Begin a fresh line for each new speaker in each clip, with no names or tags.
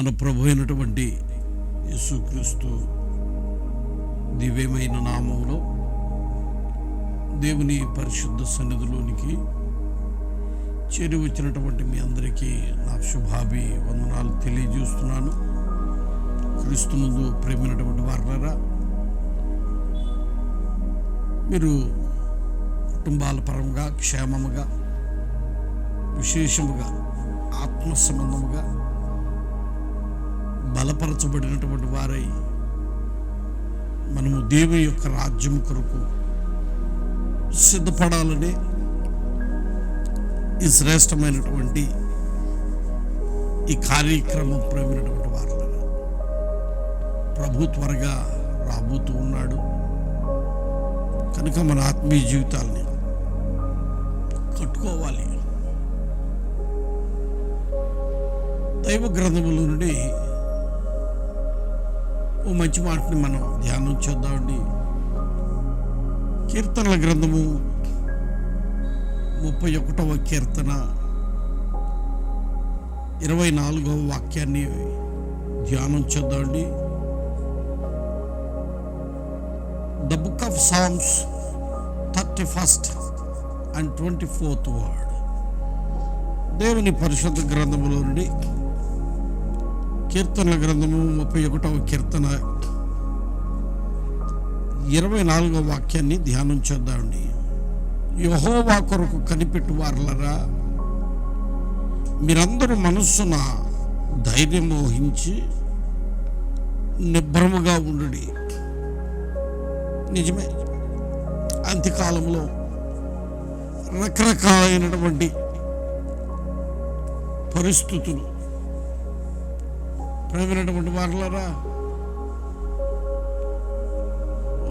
మన ప్రభు అయినటువంటి యేసుక్రీస్తు దివ్యమైన నామంలో దేవుని పరిశుద్ధ సన్నిధిలోనికి చేరి వచ్చినటువంటి మీ అందరికీ నా శుభాభి వందనాలు తెలియజేస్తున్నాను. క్రీస్తు ముందు ప్రేమైనటువంటి వారులరా మీరు కుటుంబాల పరంగా క్షేమముగా విశేషముగా ఆత్మ సంబంధముగా బలపరచబడినటువంటి వారై మనము దేవుని యొక్క రాజ్యం కొరకు సిద్ధపడాలని ఈ శ్రేష్టమైనటువంటి ఈ కార్యక్రమం ప్రేమైనటువంటి వారు ప్రభు త్వరగా రాబోతూ ఉన్నాడు. కనుక మన ఆత్మీయ జీవితాల్ని కట్టుకోవాలి. దైవ గ్రంథముల నుండి ఓ మంచి మాటని మనం ధ్యానం చేద్దామండి కీర్తనల గ్రంథము ముప్పై ఒకటవ కీర్తన ఇరవై నాలుగవ వాక్యాన్ని ధ్యానం చేద్దామండి the book of songs thirty first and twenty fourth word దేవుని పరిశుద్ధ గ్రంథములో నుండి కీర్తనల గ్రంథము ముప్పై ఒకటవ కీర్తన ఇరవై నాలుగవ వాక్యాన్ని ధ్యానం చేద్దామండి. యహోవా కొరకు కనిపెట్టు వారలరా మీరందరూ మనస్సున ధైర్యం మోహించి నిభ్రముగా ఉండు నిజమే అంత్యకాలంలో రకరకాలైనటువంటి పరిస్థితులు ప్రేమైనటువంటి వారులరా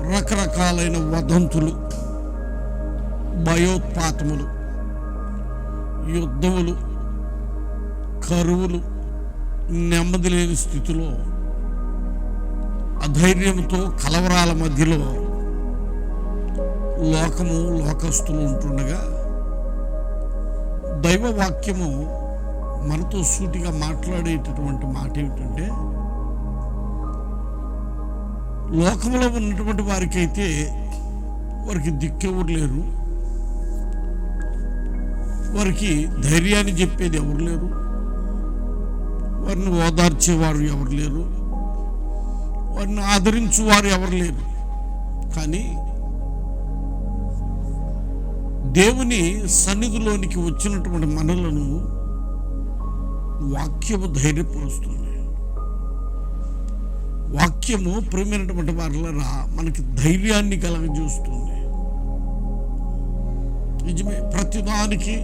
రకరకాలైన వదంతులు భయోత్పాతములు యుద్ధములు కరువులు నెమ్మది లేని స్థితిలో అధైర్యంతో కలవరాల మధ్యలో లోకము లోకస్తులు ఉంటుండగా దైవ వాక్యము మనతో సూటిగా మాట్లాడేటటువంటి మాట ఏమిటంటే లోకంలో ఉన్నటువంటి వారికైతే వారికి దిక్కెవరు లేరు. వారికి ధైర్యాన్ని చెప్పేది ఎవరు లేరు. వారిని ఓదార్చేవారు ఎవరు లేరు. వారిని ఆదరించువారు ఎవరు లేరు. కానీ దేవుని సన్నిధిలోనికి వచ్చినటువంటి మనలను వాక్యము ధైర్యపరుస్తుంది. వాక్యము ప్రేమైనటువంటి వారిలరా మనకి ధైర్యాన్ని కలగజేస్తుంది. నిజమే ప్రతిదానికి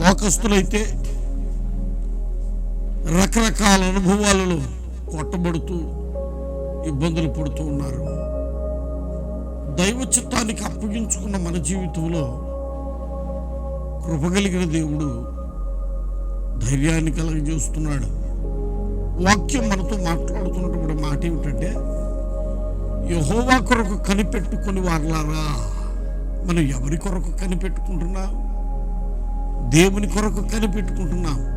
లోకస్తులైతే రకరకాల అనుభవాలలో కొట్టబడుతూ ఇబ్బందులు పడుతూ ఉన్నారు. దైవ చిత్తానికి అప్పగించుకున్న మన జీవితంలో కృపగలిగిన దేవుడు ధైర్యాన్ని కలగజేస్తున్నాడు. వాక్యం మనతో మాట్లాడుతున్నటువంటి మాట ఏమిటంటే యహోవా కొరకు కనిపెట్టుకుని వారలారా మనం ఎవరి కొరకు కనిపెట్టుకుంటున్నాం? దేవుని కొరకు కనిపెట్టుకుంటున్నాం.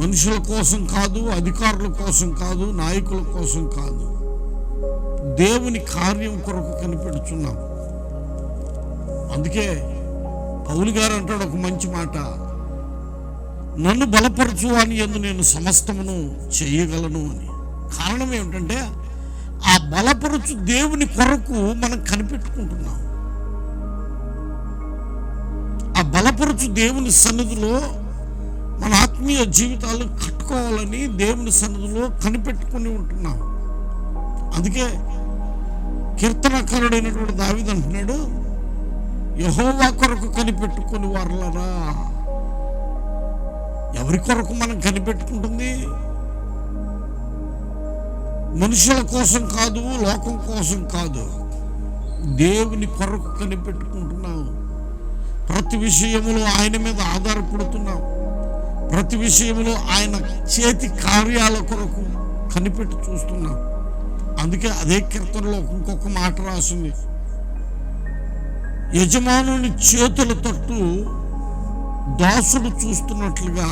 మనుషుల కోసం కాదు అధికారుల కోసం కాదు నాయకుల కోసం కాదు. దేవుని కార్యం కొరకు కనిపెడుతున్నాం అందుకే పౌలు గారు అంటాడు ఒక మంచి మాట. నన్ను బలపరచు అని ఎందు నేను సమస్తమును చేయగలను అని. కారణం ఏమిటంటే ఆ బలపరచు దేవుని కొరకు మనం కనిపెట్టుకుంటున్నాం. ఆ బలపరచు దేవుని సన్నిధిలో మన ఆత్మీయ జీవితాలు కట్టుకోవాలని దేవుని సన్నిధిలో కనిపెట్టుకుని ఉంటున్నాం. అందుకే కీర్తనకారుడైనటువంటి దావిదంటున్నాడు యహోవా కొరకు కనిపెట్టుకుని వారలరా. ఎవరి కొరకు మనం కనిపెట్టుకుంటుంది? మనుషుల కోసం కాదు లోకం కోసం కాదు. దేవుని కొరకు కనిపెట్టుకుంటున్నాం. ప్రతి విషయములో ఆయన మీద ఆధారపడుతున్నాం. ప్రతి విషయంలో ఆయన చేతి కార్యాల కొరకు కనిపెట్టి చూస్తున్నాం. అందుకే అదే కీర్తనలో ఇంకొక మాట రాసింది. యజమానుని చేతుల తట్టు దాసుడు చూస్తున్నట్లుగా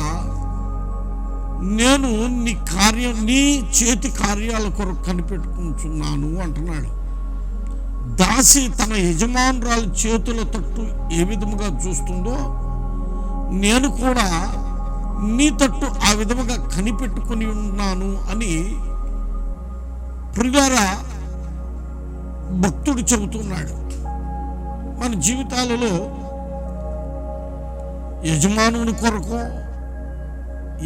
నేను నీ కార్యం నీ చేతి కార్యాల కొరకు కనిపెట్టుకుంటున్నాను అంటున్నాడు. దాసి తన యజమానురాలు చేతుల తట్టు ఏ విధముగా చూస్తుందో నేను కూడా నీ తట్టు ఆ విధముగా కనిపెట్టుకుని ఉన్నాను అని ప్రియారా భక్తుడు చెబుతున్నాడు. మన జీవితాలలో యజమానుని కొరకు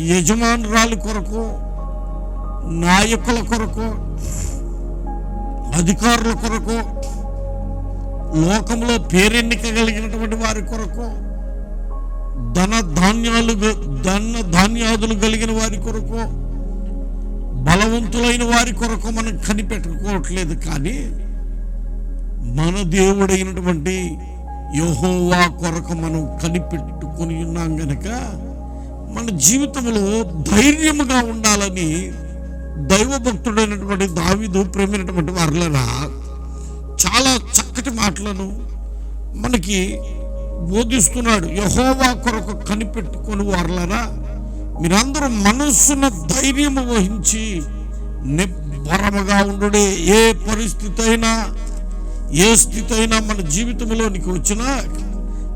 యజమానురాలి కొరకు నాయకుల కొరకు అధికారుల కొరకు లోకంలో పేరెన్నిక కలిగినటువంటి వారి కొరకు ధన ధాన్యాలు ధన ధాన్యాదులు కలిగిన వారి కొరకు బలవంతులైన వారి కొరకు మనం కనిపెట్టుకోవట్లేదు కానీ మన దేవుడైనటువంటి యహోవా కొరకు మనం కనిపెట్టుకొని ఉన్నాం గనక మన జీవితంలో ధైర్యముగా ఉండాలని దైవభక్తుడైనటువంటి దావిదు ప్రేమైనటువంటి వారులరా చాలా చక్కటి మాటలను మనకి బోధిస్తున్నాడు. యహోవా కొరకు కనిపెట్టుకొని వారులరా మీరందరూ మనస్సున ధైర్యము వహించి నిబ్బరముగా ఉండుడే. ఏ పరిస్థితి అయినా ఏ స్థితి అయినా మన జీవితంలోనికి వచ్చినా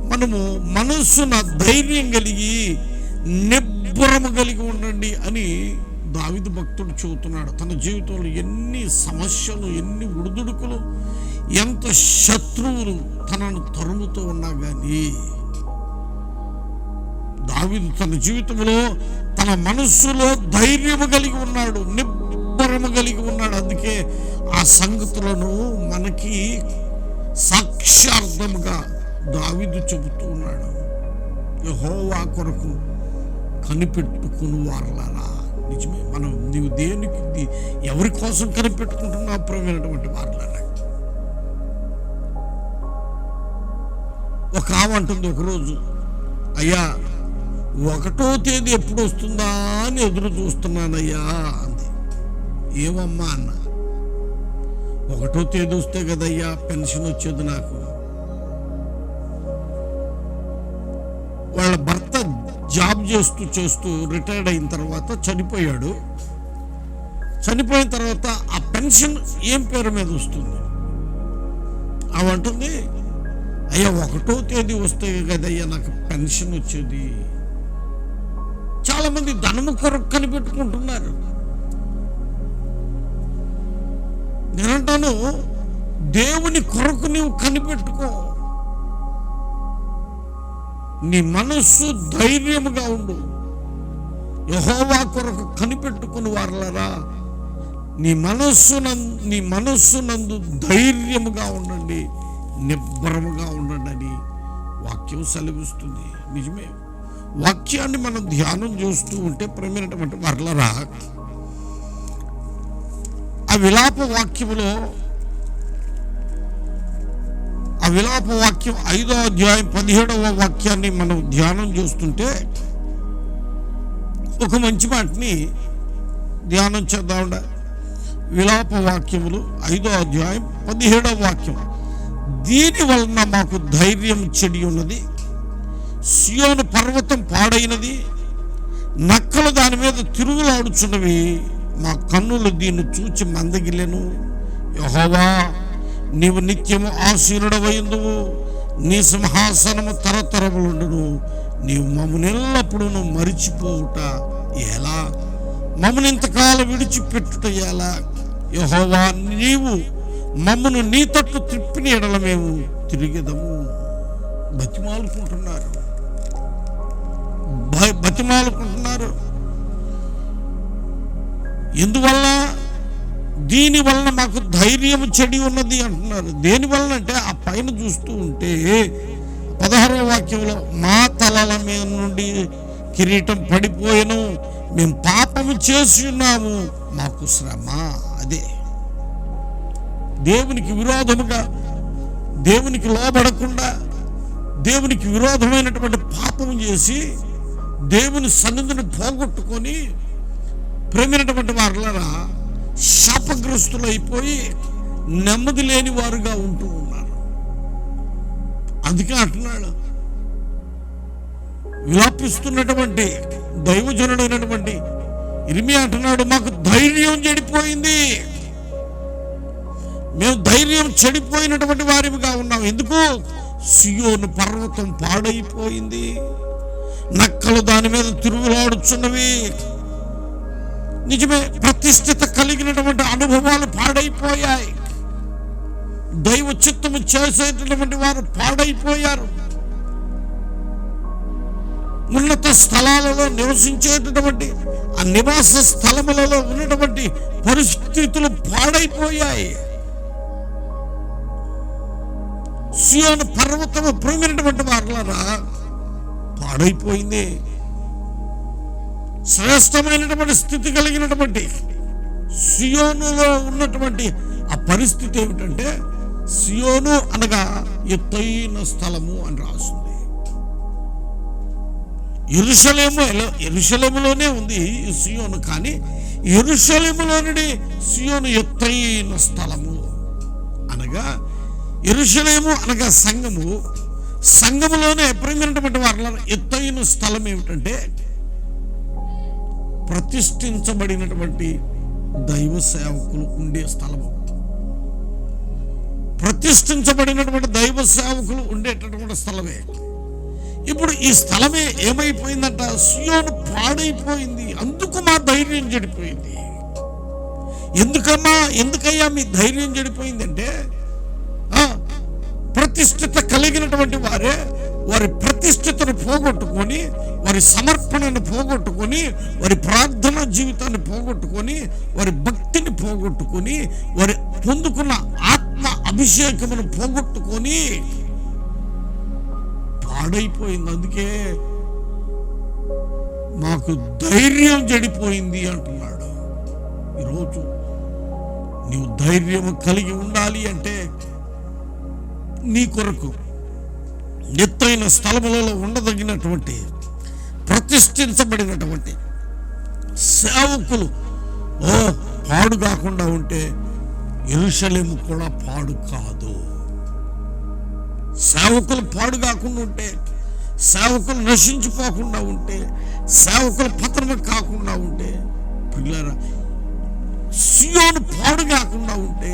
మనము మనస్సున ధైర్యం కలిగి నిబ్బరము కలిగి ఉండండి అని దావిదు భక్తుడు చెబుతున్నాడు. తన జీవితంలో ఎన్ని సమస్యలు ఎన్ని ఉడుదుడుకులు ఎంత శత్రువులు తనను తరుముతూ ఉన్నా కానీ దావిదు తన జీవితంలో తన మనస్సులో ధైర్యము కలిగి ఉన్నాడు. నిబ్బరము కలిగి ఉన్నాడు. అందుకే ఆ సంగతులను మనకి సాక్షార్థముగా దావిదు చెబుతూ ఉన్నాడు. యహోవా కొరకు కనిపెట్టుకుని వారలారా. నిజమే మనం నీవు దేనికి ఎవరి కోసం కనిపెట్టుకుంటున్నావు ప్రమైనటువంటి వారలారా? ఒక ఆమంటుంది ఒకరోజు అయ్యా ఒకటో తేదీ ఎప్పుడు వస్తుందా అని ఎదురు చూస్తున్నానయ్యా అంది. ఏమమ్మా అన్న? ఒకటో తేదీ వస్తే కదయ్యా పెన్షన్ వచ్చేది నాకు. వాళ్ళ భర్త జాబ్ చేస్తూ చేస్తూ రిటైర్డ్ అయిన తర్వాత చనిపోయాడు. చనిపోయిన తర్వాత ఆ పెన్షన్ ఏం పేరు మీద వస్తుంది? అవి అంటుంది అయ్యా ఒకటో తేదీ వస్తే కదయ్యా నాకు పెన్షన్ వచ్చేది. చాలా మంది ధనము కొరకు కనిపెట్టుకుంటున్నారు. నేనంటాను దేవుని కొరకు నీవు కనిపెట్టుకో. నీ మనస్సు ధైర్యముగా ఉండు. యహోవా కొరకు కనిపెట్టుకుని వారలరా. నీ మనస్సు నీ మనస్సు నందు ధైర్యముగా ఉండండి. నిబ్బరముగా ఉండండి అని వాక్యం సెలవిస్తుంది. నిజమే. వాక్యాన్ని మనం ధ్యానం చేస్తూ ఉంటే ప్రేమైనటువంటి వర్లరా విలాప వాక్యములో ఆ విలాప వాక్యం ఐదో అధ్యాయం పదిహేడవ వాక్యాన్ని మనం ధ్యానం చేస్తుంటే ఒక మంచి మాటని ధ్యానం చేద్దాం విలాప వాక్యములు ఐదో అధ్యాయం పదిహేడవ వాక్యం. దీని వలన మాకు ధైర్యం చెడి ఉన్నది సియోను పర్వతం పాడైనది నక్కలు దాని మీద తిరుగులాడుచున్నవి. మా కన్నులు దీన్ని చూచి మందగిలేను యహోవా నీవు నిత్యము ఆశీనుడవైందువు. నీ సింహాసనము తరతరములుండును నీవు మమ్మల్ని ఎల్లప్పుడూ మరిచిపోవుట ఎలా? మమ్మల్ని ఇంతకాలం విడిచిపెట్టుట ఎలా? యహోవా నీవు మమ్మను నీ తట్టు త్రిప్పిన ఎడల మేము తిరిగేదము. బతిమాలుకుంటున్నారు. బతిమాలుకుంటున్నారు. ఎందువల్ల? దీని వలన మాకు ధైర్యం చెడి ఉన్నది అంటున్నారు. దేని వలన అంటే ఆ పైన చూస్తూ ఉంటే పదహారవ వాక్యంలో మా తలల మీద నుండి కిరీటం పడిపోయాను. మేము పాపము చేసి ఉన్నాము. మాకు శ్రమ. అదే. దేవునికి విరోధముగా దేవునికి లోబడకుండా దేవునికి విరోధమైనటువంటి పాపం చేసి దేవుని సన్నిధిని పోగొట్టుకొని ప్రేమైనటువంటి వారులరా శాపగ్రస్తులైపోయి నెమ్మది లేని వారుగా ఉంటూ ఉన్నారు. అందుకే అంటున్నాడు విలాపిస్తున్నటువంటి దైవజనుడైనటువంటి ఇరిమి అంటున్నాడు మాకు ధైర్యం చెడిపోయింది. మేము ధైర్యం చెడిపోయినటువంటి వారిగా ఉన్నాం. ఎందుకు? సియోను పర్వతం పాడైపోయింది. నక్కలు దాని మీద తిరుగులాడుచున్నవి. నిజమే ప్రతిష్ఠిత కలిగినటువంటి అనుభవాలు పాడైపోయాయి. దైవ చిత్తము చేసేటటువంటి వారు పాడైపోయారు. ఉన్నత స్థలాలలో నివసించేటటువంటి ఆ నివాస స్థలములలో ఉన్నటువంటి పరిస్థితులు పాడైపోయాయి. సియోను పర్వతము ప్రేమినటువంటి వారులరా పాడైపోయింది. శ్రేష్టమైనటువంటి స్థితి కలిగినటువంటి సియోనులో ఉన్నటువంటి ఆ పరిస్థితి ఏమిటంటే సియోను అనగా ఎత్తైన స్థలము అని రాస్తుంది ఎరుషలేము ఎలా- ఎరుషలేములోనే ఉంది సియోను కానీ ఎరుషలేములోని సియోను ఎత్తైన స్థలము అనగా ఎరుషలేము అనగా సంఘము. సంఘములోనే ప్రేమైనటువంటి వారి ఎత్తైన స్థలం ఏమిటంటే ప్రతిష్ఠించబడినటువంటి దైవ సేవకులు ఉండే స్థలము. ప్రతిష్ఠించబడినటువంటి దైవ సేవకులు ఉండేటటువంటి స్థలమే. ఇప్పుడు ఈ స్థలమే ఏమైపోయిందంట? సియోను పాడైపోయింది. అందుకు మా ధైర్యం చెడిపోయింది. ఎందుకమ్మా? ఎందుకయ్యా మీ ధైర్యం చెడిపోయిందంటే ఆ, ప్రతిష్ఠిత కలిగినటువంటి వారే వారి ప్రతిష్ఠితను పోగొట్టుకొని వారి సమర్పణను పోగొట్టుకొని వారి ప్రార్థన జీవితాన్ని పోగొట్టుకొని వారి భక్తిని పోగొట్టుకొని వారి పొందుకున్న ఆత్మ అభిషేకమును పోగొట్టుకొని పాడైపోయింది. అందుకే మాకు ధైర్యం జడిపోయింది అంటున్నాడు. ఈరోజు నీవు ధైర్యం కలిగి ఉండాలి అంటే నీ కొరకు ఎత్తైన స్థలములలో ఉండదగినటువంటి ప్రతిష్ఠించబడినటువంటి సేవకులు ఓ పాడు కాకుండా ఉంటే ఎరుషలేము కూడా పాడు కాదు. సేవకులు పాడు కాకుండా ఉంటే సేవకులు నశించిపోకుండా ఉంటే సేవకులు పత్రమ కాకుండా ఉంటే పిల్లరా సియోను పాడు కాకుండా ఉంటే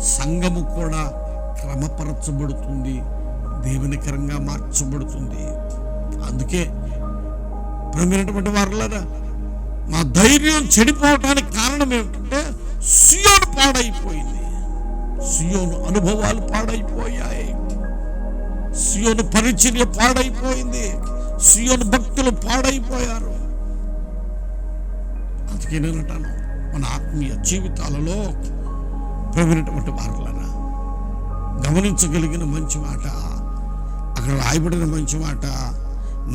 సంఘము కూడా క్రమపరచబడుతుంది. దేవునికరంగా మార్చబడుతుంది. అందుకే ప్రమైనటువంటి వారులారా మా ధైర్యం చెడిపోవటానికి కారణం ఏమిటంటే సుయోను పాడైపోయింది. సుయోను అనుభవాలు పాడైపోయాయి. సుయోను పరిచర్య పాడైపోయింది. సుయోను భక్తులు పాడైపోయారు. అందుకే నేను అంటాను మన ఆత్మీయ జీవితాలలో ప్రవీణటువంటి వారులరా గమనించగలిగిన మంచి మాట అక్కడ రాయబడిన మంచి మాట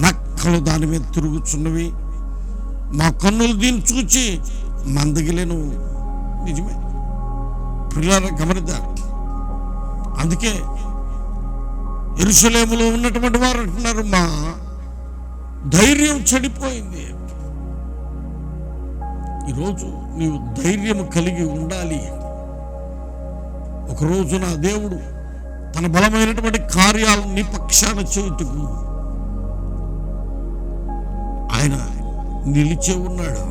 నక్కలు దాని మీద తిరుగుచున్నవి. మా కన్నులు దీన్ని చూచి మందగిలేను. నిజమే. పిల్లల గమనిద్దారు. అందుకే ఎరుసలేములో ఉన్నటువంటి వారు అంటున్నారు మా ధైర్యం చెడిపోయింది. ఈరోజు నీవు ధైర్యం కలిగి ఉండాలి. ఒకరోజు నా దేవుడు తన బలమైనటువంటి కార్యాలను నీ పక్షాన చేయుటకు ఆయన నిలిచే ఉన్నాడు.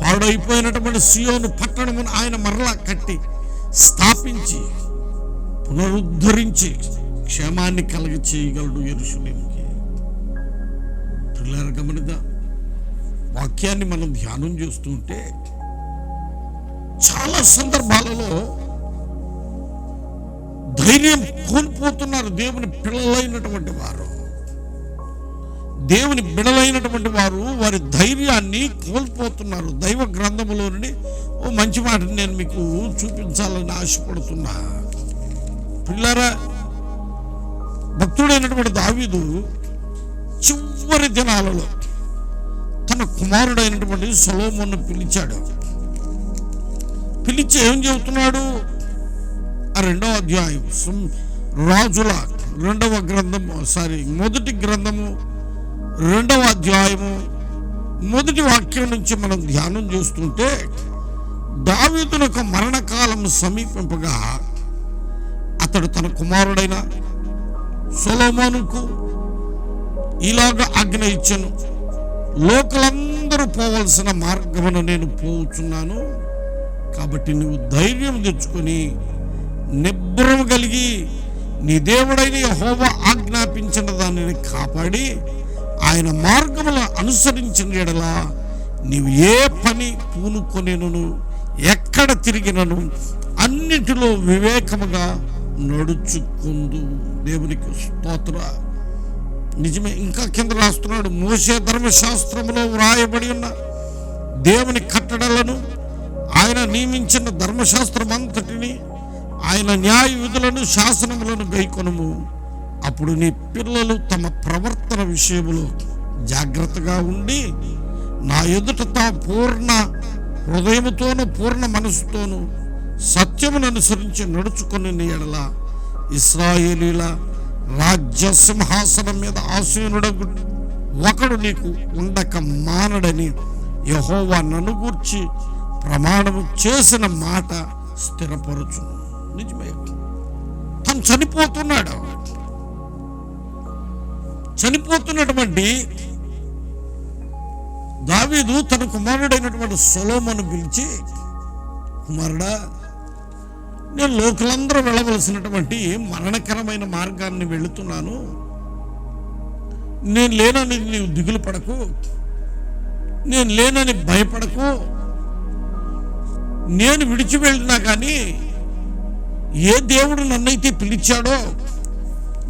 పాడైపోయినటువంటి సియోను పట్టణమును ఆయన మరలా కట్టి స్థాపించి పునరుద్ధరించి క్షేమాన్ని కలగ చేయగలడు ఎరుషులేమికి పిల్లలు గమనిదా వాక్యాన్ని మనం ధ్యానం చేస్తుంటే చాలా సందర్భాలలో ధైర్యం కోల్పోతున్నారు దేవుని పిల్లలైనటువంటి వారు. దేవుని బిడలైనటువంటి వారు వారి ధైర్యాన్ని కోల్పోతున్నారు. దైవ గ్రంథములో నుండి ఓ మంచి మాటని నేను మీకు చూపించాలని ఆశపడుతున్నా. పిల్లరా భక్తుడైనటువంటి దావీదు చివరి దినాలలో తన కుమారుడైనటువంటి సొలోమోను పిలిచాడు. పిలిచి ఏం చెబుతున్నాడు? రెండవ అధ్యాయం. రాజుల రెండవ గ్రంథము సారీ మొదటి గ్రంథము రెండవ అధ్యాయము. మొదటి వాక్యం నుంచి మనం ధ్యానం చేస్తుంటే దావీదునకు మరణకాలం సమీపింపగా అతడు తన కుమారుడైన సొలోమోనుకు ఇలాగ ఆజ్ఞ ఇచ్చను. లోకలందరూ పోవలసిన మార్గమును నేను పోవుచున్నాను. కాబట్టి నువ్వు ధైర్యం తెచ్చుకొని నిబ్రం కలిగి నీ దేవుడైన హోమ ఆజ్ఞాపించిన దానిని కాపాడి ఆయన మార్గముల అనుసరించిన ఎడలా నీవు ఏ పని పూనుకొనేను ఎక్కడ తిరిగినను అన్నిటిలో వివేకముగా నడుచుకుందు. దేవునికి స్తోత్ర. నిజమే ఇంకా కింద రాస్తున్నాడు మోసే ధర్మశాస్త్రములో వ్రాయబడి ఉన్న దేవుని కట్టడలను ఆయన నియమించిన ధర్మశాస్త్రం అంతటిని ఆయన న్యాయ విధులను శాసనములను గైకొనము. అప్పుడు నీ పిల్లలు తమ ప్రవర్తన విషయములో జాగ్రత్తగా ఉండి నా ఎదుట తా పూర్ణ హృదయముతోనూ పూర్ణ మనసుతోనూ సత్యమును అనుసరించి నడుచుకుని ఎడల ఇస్రాయేలీల రాజ్య సింహాసనం మీద ఆసీనుడగు ఒకడు నీకు ఉండక మానడని యహోవా ననుగూర్చి ప్రమాణము చేసిన మాట స్థిరపరచును నిజమే తను చనిపోతున్నాడు. చనిపోతున్నటువంటి దావీదు తన కుమారుడైనటువంటి సొలోమను పిలిచి కుమారుడా నేను లోకులందరూ వెళ్ళవలసినటువంటి మరణకరమైన మార్గాన్ని వెళుతున్నాను. నేను లేనని నీవు దిగులు పడకు. నేను లేనని భయపడకు. నేను విడిచి వెళ్ళినా కానీ ఏ దేవుడు నన్నైతే పిలిచాడో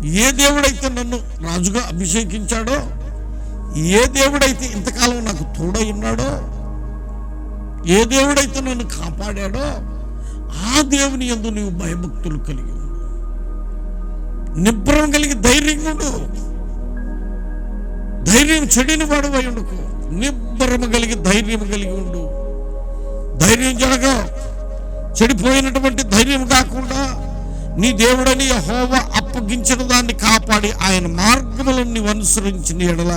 ఏ దేవుడైతే నన్ను రాజుగా అభిషేకించాడో ఏ దేవుడైతే ఇంతకాలం నాకు తోడై ఉన్నాడో ఏ దేవుడైతే నన్ను కాపాడాడో ఆ దేవుని యందు నీవు భయభక్తులు కలిగి ఉండు. నిబ్రం కలిగి ధైర్యంగా ఉండు. ధైర్యం చెడిని వాడువై ఉండకు. నిబ్బరము కలిగి ధైర్యం కలిగి ఉండు. ధైర్యం జరగ. చెడిపోయినటువంటి ధైర్యం కాకుండా నీ దేవుడని యెహోవ అప్పగించిన దాన్ని కాపాడి ఆయన మార్గములను నీవు అనుసరించిన ఎడల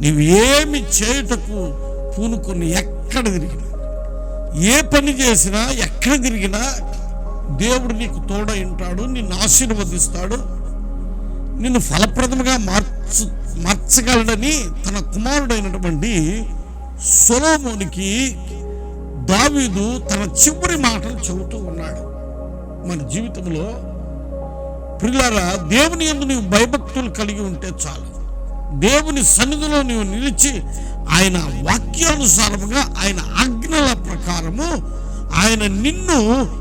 నీవు ఏమి చేయుటకు పూనుకొని ఎక్కడ తిరిగినా ఏ పని చేసినా ఎక్కడ తిరిగినా దేవుడు నీకు తోడయింటాడు ఉంటాడు నిన్ను ఆశీర్వదిస్తాడు నిన్ను ఫలప్రదముగా మార్చు మార్చగలడని తన కుమారుడైనటువంటి సొలోమోనికి దావీదు తన చివరి మాటలు చెబుతూ ఉన్నాడు. మన జీవితంలో ప్రిలారా దేవుని యందు నీవు భయభక్తులు కలిగి ఉంటే చాలు. దేవుని సన్నిధిలో నీవు నిలిచి ఆయన వాక్యానుసారముగా ఆయన ఆజ్ఞల ప్రకారము ఆయన నిన్ను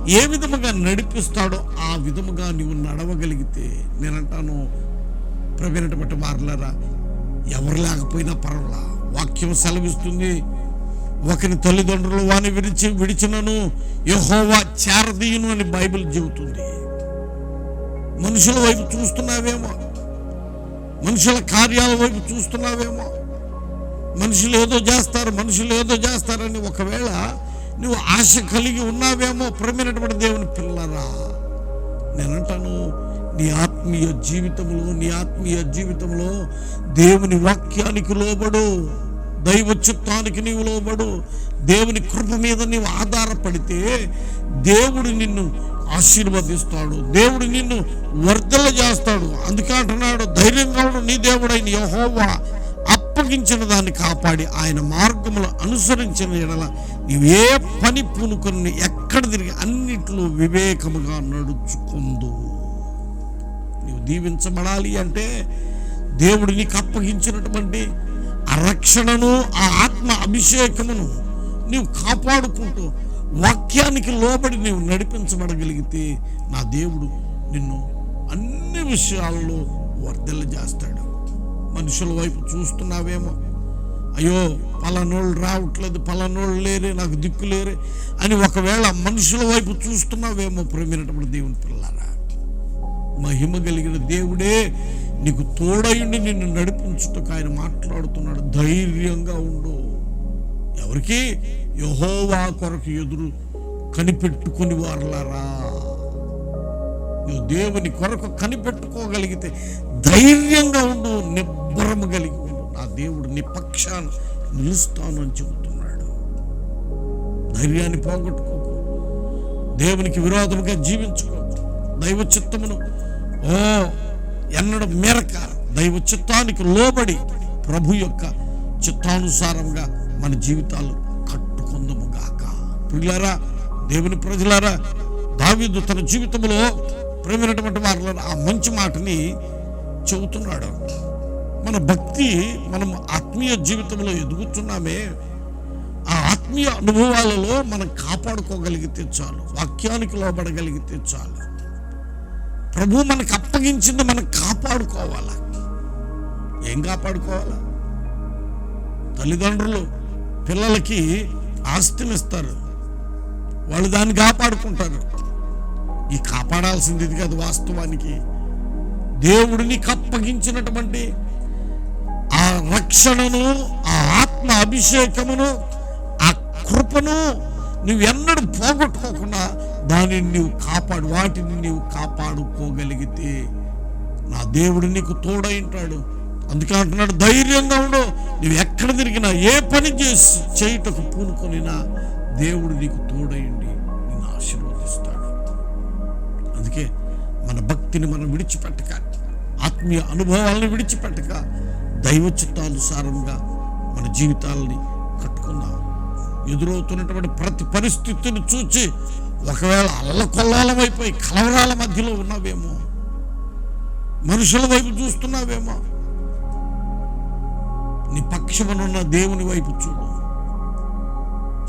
ఏ విధముగా నడిపిస్తాడో ఆ విధముగా నీవు నడవగలిగితే నేనంటాను. ప్రవీణటువంటి వారులరా ఎవరు లేకపోయినా పర్వాలా? వాక్యం సెలవిస్తుంది. ఒకరి తల్లిదండ్రులు వాని విడిచి విడిచినను యహోవా చేరదీయును అని బైబిల్ చెబుతుంది. మనుషుల వైపు చూస్తున్నావేమో? మనుషుల కార్యాల వైపు చూస్తున్నావేమో? మనుషులు ఏదో చేస్తారు మనుషులు ఏదో చేస్తారని ఒకవేళ నువ్వు ఆశ కలిగి ఉన్నావేమో ప్రమైనటువంటి దేవుని పిల్లరా? నేనంటాను నీ ఆత్మీయ జీవితంలో నీ ఆత్మీయ జీవితంలో దేవుని వాక్యానికి లోబడు. దైవ చిత్తానికి నీవు లోబడు. దేవుని కృప మీద నీవు ఆధారపడితే దేవుడు నిన్ను ఆశీర్వదిస్తాడు. దేవుడు నిన్ను వర్ధల చేస్తాడు. అందుకే అంటున్నాడు ధైర్యంగా నీ దేవుడైన యహోవా అప్పగించిన దాన్ని కాపాడి ఆయన మార్గములు అనుసరించిన ఎడల నీవే పని పూనుకొని ఎక్కడ తిరిగి అన్నిట్లో వివేకముగా నడుచుకుందు. నీవు దీవించబడాలి అంటే దేవుడు నీకు అప్పగించినటువంటి ఆ రక్షణను ఆ ఆత్మ అభిషేకమును నీవు కాపాడుకుంటూ వాక్యానికి లోబడి నీవు నడిపించబడగలిగితే నా దేవుడు నిన్ను అన్ని విషయాల్లో వర్ధల చేస్తాడు మనుషుల వైపు చూస్తున్నావేమో. అయ్యో పలానోళ్ళు రావట్లేదు పలానోళ్ళు లేరే నాకు దిక్కు లేరే అని ఒకవేళ మనుషుల వైపు చూస్తున్నావేమో ప్రేమినటువంటి దేవుని పిల్లారా మహిమ కలిగిన దేవుడే నీకు తోడయుండి నిన్ను నడిపించుటకు ఆయన మాట్లాడుతున్నాడు. ధైర్యంగా ఉండు. ఎవరికి? యహోవా కొరకు ఎదురు కనిపెట్టుకుని వారలారా. నువ్వు దేవుని కొరకు కనిపెట్టుకోగలిగితే ధైర్యంగా ఉండు నిబ్బరము కలిగి ఉండు. నా దేవుడు నీ పక్షాన నిలుస్తాను అని చెబుతున్నాడు. ధైర్యాన్ని పోగొట్టుకోకు దేవునికి విరోధముగా జీవించుకో. దైవ చిత్తమును ఓ ఎన్నడ మేరక దైవ చిత్తానికి లోబడి ప్రభు యొక్క చిత్తానుసారంగా మన జీవితాలు కట్టుకుందముగాక. గాక దేవుని ప్రజలారా దావిదు తన జీవితంలో ప్రేమైనటువంటి వారిలో ఆ మంచి మాటని చెబుతున్నాడు. మన భక్తి మనం ఆత్మీయ జీవితంలో ఎదుగుతున్నామే. ఆ ఆత్మీయ అనుభవాలలో మనం కాపాడుకోగలిగితే చాలు వాక్యానికి లోబడగలిగితే చాలు. ప్రభు మనకు అప్పగించింది మనం కాపాడుకోవాలా? ఏం కాపాడుకోవాలా? తల్లిదండ్రులు పిల్లలకి ఆస్తిని ఇస్తారు. వాళ్ళు దాన్ని కాపాడుకుంటారు. ఈ కాపాడాల్సింది ఇది కాదు వాస్తవానికి. దేవుడిని కప్పగించినటువంటి ఆ రక్షణను ఆ ఆత్మ అభిషేకమును ఆ కృపను నువ్వెన్నడూ పోగొట్టుకోకుండా దానిని నీవు కాపాడు వాటిని నీవు కాపాడుకోగలిగితే నా దేవుడు నీకు తోడై ఉంటాడు. అందుకే అంటున్నాడు ధైర్యంగా ఉండు. నువ్వు ఎక్కడ తిరిగినా ఏ పని చేసి చేయుటకు పూనుకొనినా దేవుడు నీకు తోడయండి నిన్ను ఆశీర్వదిస్తాడు. అందుకే మన భక్తిని మనం విడిచిపెట్టక ఆత్మీయ అనుభవాలను విడిచిపెట్టక దైవ చిత్తానుసారంగా మన జీవితాలని కట్టుకుందాం ఎదురవుతున్నటువంటి ప్రతి పరిస్థితిని చూచి ఒకవేళ అల్లకొల్లాలమైపోయి కలవరాల మధ్యలో ఉన్నావేమో మనుషుల వైపు చూస్తున్నావేమో నీ పక్షమునున్న దేవుని వైపు చూడు.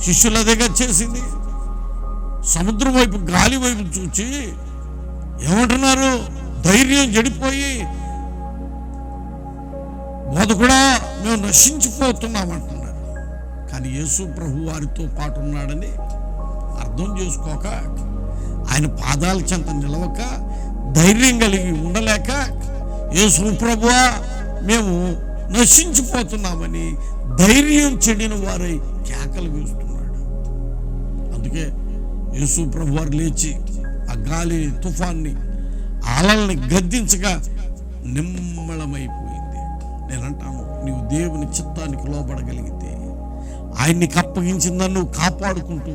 శిష్యుల దగ్గర చేసింది సముద్రం వైపు గాలి వైపు చూచి ఏమంటున్నారు? ధైర్యం చెడిపోయి బోధకుడా మేము నశించిపోతున్నామంటున్నారు కానీ యేసు ప్రభు వారితో పాటు ఉన్నాడని అర్థం చేసుకోక ఆయన పాదాల చెంత నిలవక ధైర్యం కలిగి ఉండలేక యేసు ప్రభువా మేము నశించిపోతున్నామని ధైర్యం చెడిన వారై కేకలు వేస్తున్నాడు. అందుకే యేసు ప్రభు వారు లేచి ఆ గాలి తుఫాన్ని అలల్ని గద్దించగా నిమ్మళమైపోయింది నేనంటాను నీవు దేవుని చిత్తానికి లోపడగలిగితే ఆయన్ని అప్పగించిందని నువ్వు కాపాడుకుంటూ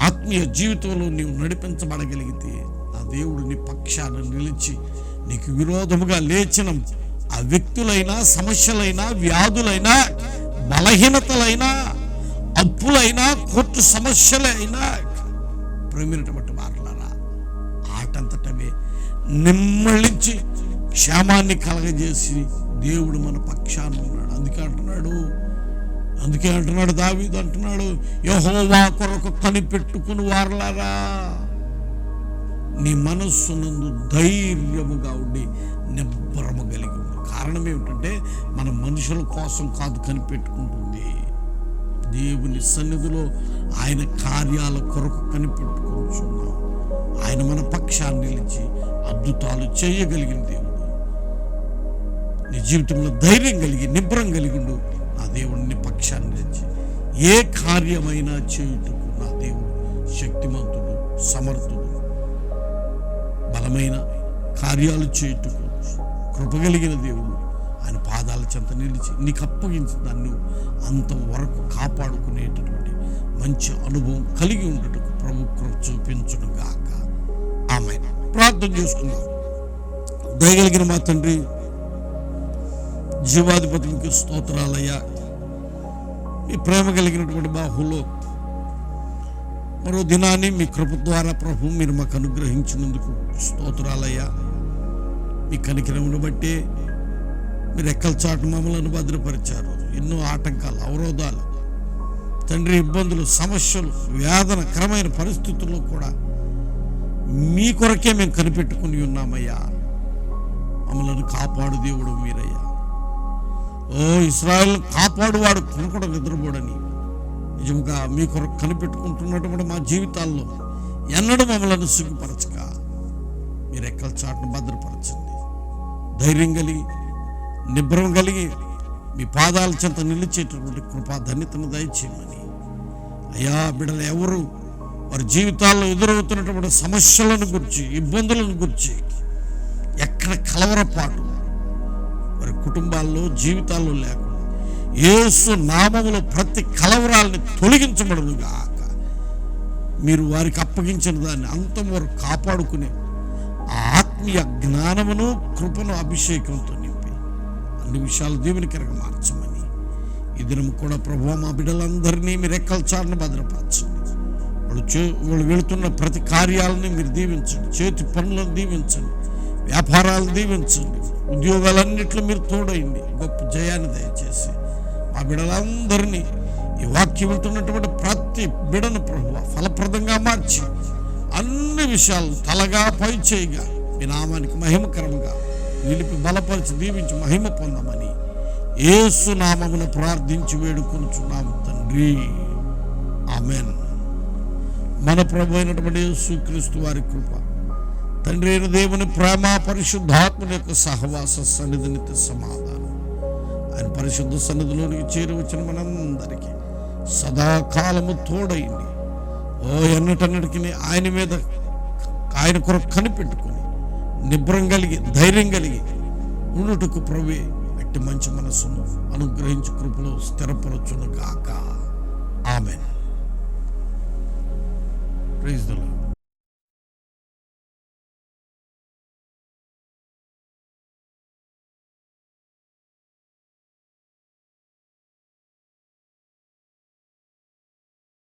ఆత్మీయ జీవితంలో నీవు నడిపించబడగలిగితే ఆ దేవుడు నీ పక్షాన నిలిచి నీకు విరోధముగా లేచిన ఆ వ్యక్తులైనా సమస్యలైనా వ్యాధులైనా బలహీనతలైనా అప్పులైనా కోర్టు సమస్యలైనా ప్రేమినటువంటి వారులారా ఆటంతటమే నిమ్మళించి క్షేమాన్ని కలగజేసి దేవుడు మన పక్షాన ఉన్నాడు. అందుకే అంటున్నాడు అందుకే అంటున్నాడు దావీదు అంటున్నాడు యహోవా కొరకు కనిపెట్టుకుని వారలారా. నీ మనస్సునందు ధైర్యముగా ఉండి నిబ్బరము కలిగి ఉండు. కారణం ఏమిటంటే మన మనుషుల కోసం కాదు కనిపెట్టుకుంటుంది. దేవుని సన్నిధిలో ఆయన కార్యాల కొరకు కనిపెట్టుకుంటున్నాం ఆయన మన పక్షాన్ని నిలిచి అద్భుతాలు చేయగలిగిన దేవుడు. నీ జీవితంలో ధైర్యం కలిగి నిబ్రం కలిగిండు నా దేవుడిని పక్షాన్ని తెచ్చి ఏ కార్యమైనా చేయుటకు నా దేవుడు శక్తిమంతుడు సమర్థుడు. బలమైన కార్యాలు చేయుటకు కృపగలిగిన దేవుడు. ఆయన పాదాల చెంత నిలిచి నీకు అప్పగించి దాన్ని అంతవరకు కాపాడుకునేటటువంటి మంచి అనుభవం కలిగి ఉండటకు ప్రభు కృప గాక ఆమె ప్రార్థన చేసుకుందాం. దయగలిగిన మా తండ్రి జీవాధిపతికి స్తోత్రాలయ్యా. మీ ప్రేమ కలిగినటువంటి బాహులో మరో దినాన్ని మీ కృప ద్వారా ప్రభు మీరు మాకు అనుగ్రహించినందుకు స్తోత్రాలయ్యా. మీ కనికరమును బట్టి మీరు ఎక్కల చాటు మమ్మలను భద్రపరిచారు ఎన్నో ఆటంకాలు అవరోధాలు తండ్రి ఇబ్బందులు సమస్యలు వేదనకరమైన పరిస్థితుల్లో కూడా మీ కొరకే మేము కనిపెట్టుకుని ఉన్నామయ్యా. మమ్మలను కాపాడు దేవుడు మీరయ్యా. ఇస్రాయల్ కాపాడువాడు కొనకూడ నిద్రపోడని. నిజముగా మీ కొరకు కనిపెట్టుకుంటున్నటువంటి మా జీవితాల్లో ఎన్నడూ మమ్మల్ని సిగ్గుపరచక మీరు ఎక్కల చాటును భద్రపరచండి. ధైర్యం కలిగి నిబ్రం కలిగి మీ పాదాల చెంత నిలిచేటటువంటి కృపా ధన్యతను దయచేయమని. అయ్యా బిడ్డలు ఎవరు వారి జీవితాల్లో ఎదురవుతున్నటువంటి సమస్యలను గురించి ఇబ్బందులను గురించి ఎక్కడ కలవరపాటు కుటుంబాల్లో జీవితాల్లో లేకుండా ఏసు నామములో ప్రతి కలవరాల్ని తొలగించబడుగా మీరు వారికి అప్పగించిన దాన్ని అంతం వరకు కాపాడుకునే ఆత్మీయ జ్ఞానమును కృపను అభిషేకంతో నింపి అన్ని విషయాలు దేవునికరగా మార్చమని. ఈ దినం కూడా ప్రభు మా బిడ్డలందరినీ మీరు రెక్కల చాటును భద్రపరచండి. వాళ్ళు చే వాళ్ళు వెళుతున్న ప్రతి కార్యాలని మీరు దీవించండి. చేతి పనులను దీవించండి. వ్యాపారాలు దీవించండి ఉద్యోగాలన్నింటిలో మీరు తోడైంది. గొప్ప జయాన్ని దయచేసి మా బిడ్డలందరినీ ఈ వాక్యం వింటున్నటువంటి ప్రతి బిడను ప్రభు ఫలప్రదంగా మార్చి అన్ని విషయాలు తలగా పై చేయగా మీ నామానికి మహిమకరంగా నిలిపి బలపరిచి దీవించి మహిమ పొందమని ఏసు నామమును ప్రార్థించి వేడుకొనుచున్నాము తండ్రి. ఆమెన్. మన ప్రభు అయినటువంటి యేసుక్రీస్తు వారి కృప తండ్రి అయిన దేవుని ప్రేమ పరిశుద్ధాత్మని యొక్క సహవాస సన్నిధిని సమాధానం. ఆయన పరిశుద్ధ సన్నిధిలోనికి చేరి వచ్చిన మనందరికీ సదాకాలము తోడైంది ఓ ఎన్నటన్నిటికీ ఆయన మీద ఆయన కొరకు కనిపెట్టుకుని నిబ్రం కలిగి ధైర్యం కలిగి ఉండుటకు ప్రవే ఎట్టి మంచి మనస్సును అనుగ్రహించు కృపలో స్థిరపరచును కాక ఆమెన్. Praise the